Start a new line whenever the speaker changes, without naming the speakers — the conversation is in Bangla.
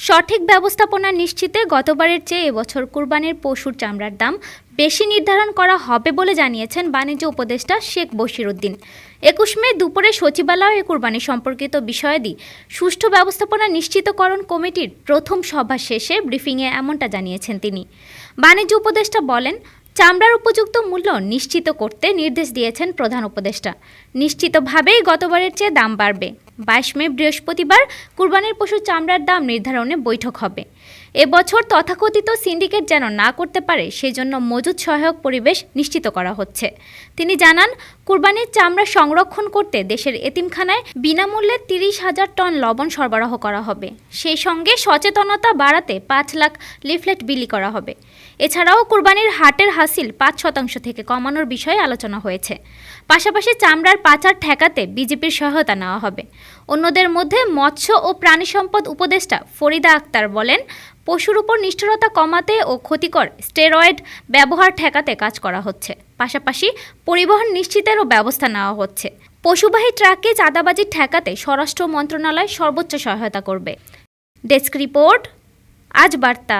সঠিক ব্যবস্থাপনা নিশ্চিতে গতবারের চেয়ে এবছর কুরবানির পশুর চামড়ার দাম বেশি নির্ধারণ করা হবে বলে জানিয়েছেন বাণিজ্য উপদেষ্টা শেখ বশিরউদ্দিন একুশ মে দুপুরে সচিবালয়ে কুরবানি সম্পর্কিত বিষয়াদি সুষ্ঠু ব্যবস্থাপনা নিশ্চিতকরণ কমিটির প্রথম সভা শেষে ব্রিফিংয়ে এমনটা জানিয়েছেন তিনি। বাণিজ্য উপদেষ্টা বলেন চামড়ার উপযুক্ত মূল্য নিশ্চিত করতে নির্দেশ দিয়েছেন প্রধান উপদেষ্টা। নিশ্চিতভাবেই গতবারের চেয়ে দাম বাড়বে। বাইশ মে বৃহস্পতিবার কুরবানির পশুর চামড়ার দাম নির্ধারণে বৈঠক হবে। এবছর তথাকথিত সিন্ডিকেট যেন না করতে পারে, সেজন্য মজুদ সহায়ক পরিবেশ নিশ্চিত করা হচ্ছে। তিনি জানান, কুরবানির চামড়া সংরক্ষণ করতে দেশের এতিমখানায় বিনামূল্যে তিরিশ হাজার টন লবণ সরবরাহ করা হবে। সেই সঙ্গে সচেতনতা বাড়াতে পাঁচ লাখ লিফলেট বিলি করা হবে। এছাড়াও কুরবানির হাটের হাসিল পাঁচ শতাংশ থেকে কমানোর বিষয়ে আলোচনা হয়েছে। পাশাপাশি চামড়ার পাচার ঠেকাতে বিজেপির সহায়তা নেওয়া হবে। অন্যদের মধ্যে মৎস্য ও প্রাণী সম্পদ উপদেষ্টা ফরিদা আক্তার বলেন, পশুর উপর নিষ্ঠুরতা কমাতে ও ক্ষতিকর স্টেরয়েড ব্যবহার ঠেকাতে কাজ করা হচ্ছে। পাশাপাশি পরিবহন নিশ্চিতেরও ব্যবস্থা নেওয়া হচ্ছে। পশুবাহী ট্রাকে চাঁদাবাজি ঠেকাতে স্বরাষ্ট্র মন্ত্রণালয় সর্বোচ্চ সহায়তা করবে। ডেস্ক রিপোর্ট, আজ বার্তা।